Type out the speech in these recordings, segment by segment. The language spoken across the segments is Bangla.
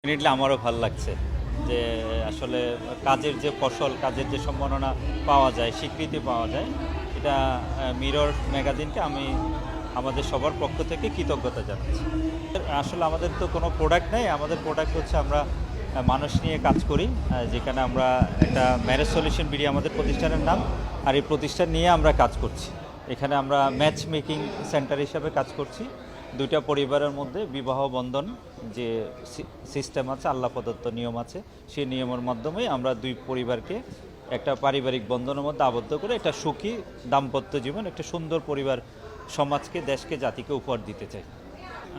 ডেফিনেটলি আমারও ভালো লাগছে যে আসলে কাজের যে ফসল, কাজের যে সম্মাননা পাওয়া যায়, স্বীকৃতি পাওয়া যায়, এটা মিরর ম্যাগাজিনকে আমি আমাদের সবার পক্ষ থেকে কৃতজ্ঞতা জানাচ্ছি। আসলে আমাদের তো কোনো প্রোডাক্ট নেই, আমাদের প্রোডাক্ট হচ্ছে আমরা মানুষ নিয়ে কাজ করি যেখানে আমরা একটা ম্যারেজ সলিউশন বিডি আমাদের প্রতিষ্ঠানের নাম, আর এই প্রতিষ্ঠান নিয়ে আমরা কাজ করছি। এখানে আমরা ম্যাচ মেকিং সেন্টার হিসাবে কাজ করছি। দুইটা পরিবারের মধ্যে বিবাহ বন্ধন যে সিস্টেম আছে, আল্লাহ প্রদত্ত নিয়ম আছে, সেই নিয়মের মাধ্যমে আমরা দুই পরিবারকে একটা পারিবারিক বন্ধনের মধ্যে আবদ্ধ করে একটা সুখী দাম্পত্য জীবন, একটা সুন্দর পরিবার সমাজকে, দেশকে, জাতিকে উপহার দিতে চাই।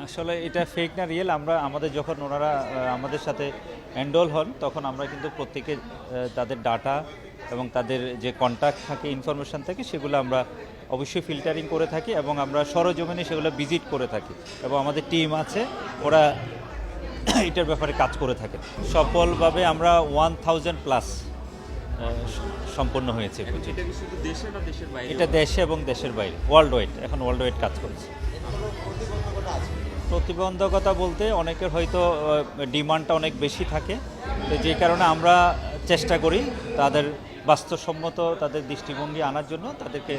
আসলে এটা ফেক না রিয়েল আমরা, আমাদের যখন ওনারা আমাদের সাথে এনরোল হন, তখন আমরা কিন্তু প্রত্যেকে তাদের ডাটা এবং তাদের যে কন্ট্যাক্ট থাকে ইনফরমেশন থাকে সেগুলো আমরা অবশ্যই ফিল্টারিং করে থাকি এবং আমরা সরজমিনে সেগুলো ভিজিট করে থাকি। এবং আমাদের টিম আছে ওরা এটার ব্যাপারে কাজ করে থাকে। সফলভাবে আমরা ওয়ান থাউজেন্ড প্লাস সম্পন্ন হয়েছে এটা দেশে এবং দেশের বাইরে ওয়ার্ল্ড ওয়াইড এখন ওয়ার্ল্ড ওয়াইড কাজ করছে। প্রতিবন্ধকতা বলতে অনেকের হয়তো ডিমান্ডটা অনেক বেশি থাকে। তো যে কারণে আমরা চেষ্টা করি তাদের বাস্তবসম্মত তাদের দৃষ্টিভঙ্গি আনার জন্য তাদেরকে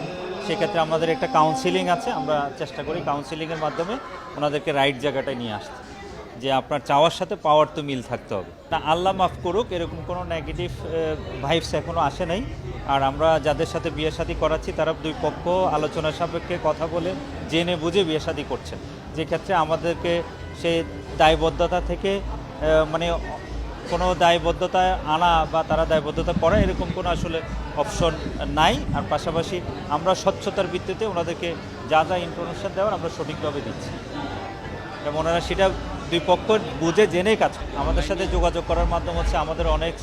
সেক্ষেত্রে আমাদের একটা কাউন্সিলিং আছে, আমরা চেষ্টা করি কাউন্সিলিংয়ের মাধ্যমে ওনাদেরকে রাইট জায়গাটায় নিয়ে আসতে। যে আপনার চাওয়ার সাথে পাওয়ার তো মিল থাকতে হবে। না, আল্লাহ মাফ করুক, এরকম কোনো নেগেটিভ ভাইবস এখনও আসে নাই। আর আমরা যাদের সাথে বিয়ে শাদী করাচ্ছি, তারা দুই পক্ষ আলোচনা সাপেক্ষে কথা বলে, জেনে বুঝে বিয়ে শাদী করছেন। যে ক্ষেত্রে আমাদেরকে সেই দায়বদ্ধতা থেকে মানে কোনো দায়বদ্ধতায় আনা বা তারা দায়বদ্ধতা করা এরকম কোনো আসলে অপশন নাই। আর পাশাপাশি আমরা স্বচ্ছতার ভিত্তিতে ওনাদেরকে যা যা ইনফরমেশন দেওয়ার আমরা সঠিকভাবে দিচ্ছি। এবং ওনারা সেটা দুই পক্ষ বুঝে জেনেই কাজ আমাদের সাথে যোগাযোগ করার মাধ্যম হচ্ছে আমাদের অনেক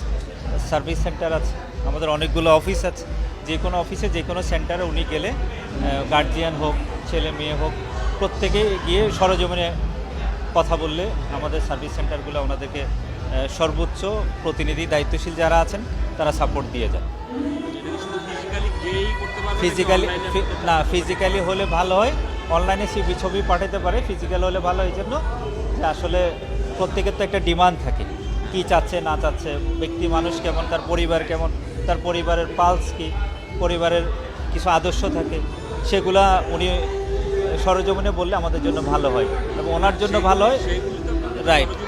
সার্ভিস সেন্টার আছে, আমাদের অনেকগুলো অফিস আছে। যে কোনো অফিসে যে কোনো সেন্টারে উনি গেলে গার্জিয়ান হোক, ছেলে মেয়ে হোক, প্রত্যেকে গিয়ে সরজমিনে কথা বললে আমাদের সার্ভিস সেন্টারগুলো ওনাদেরকে সর্বোচ্চ প্রতিনিধি, দায়িত্বশীল যারা আছেন, তারা সাপোর্ট দিয়ে যান। ফিজিক্যালি না ফিজিক্যালি হলে ভালো হয়। অনলাইনে সিবি ছবি পাঠাতে পারে। ফিজিক্যাল হলে ভালো এই জন্য যে আসলে প্রত্যেকের তো একটা ডিমান্ড থাকে। কি চাচ্ছে, না চাচ্ছে, ব্যক্তি, মানুষ কেমন, তার পরিবার কেমন, তার পরিবারের পালস কি, পরিবারের কিছু আদর্শ থাকে, সেগুলা উনি সরজমিনে বললে আমাদের জন্য ভালো হয়। এবং ওনার জন্য ভালো হয়। সেইগুলি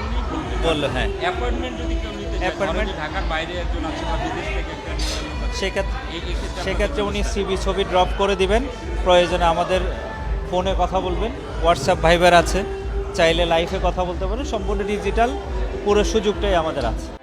বলল হ্যাঁ। অ্যাপয়েন্টমেন্ট যদি কেউ নিতে চায় Appointment- ধরেন যে ঢাকার বাইরে একজন আছে বা বিদেশ থেকে একটা নিতে হবে। সেক্ষেত্রে সেক্ষেত্রে উনি সিবি ছবি ড্রপ করে দিবেন। প্রয়োজনে আমাদের ফোনে কথা বলবেন। হোয়াটসঅ্যাপ ভাইবার আছে। চাইলে লাইফে কথা বলতে পারেন। সম্পূর্ণ ডিজিটাল পুরো সুযোগটাই আমাদের আছে।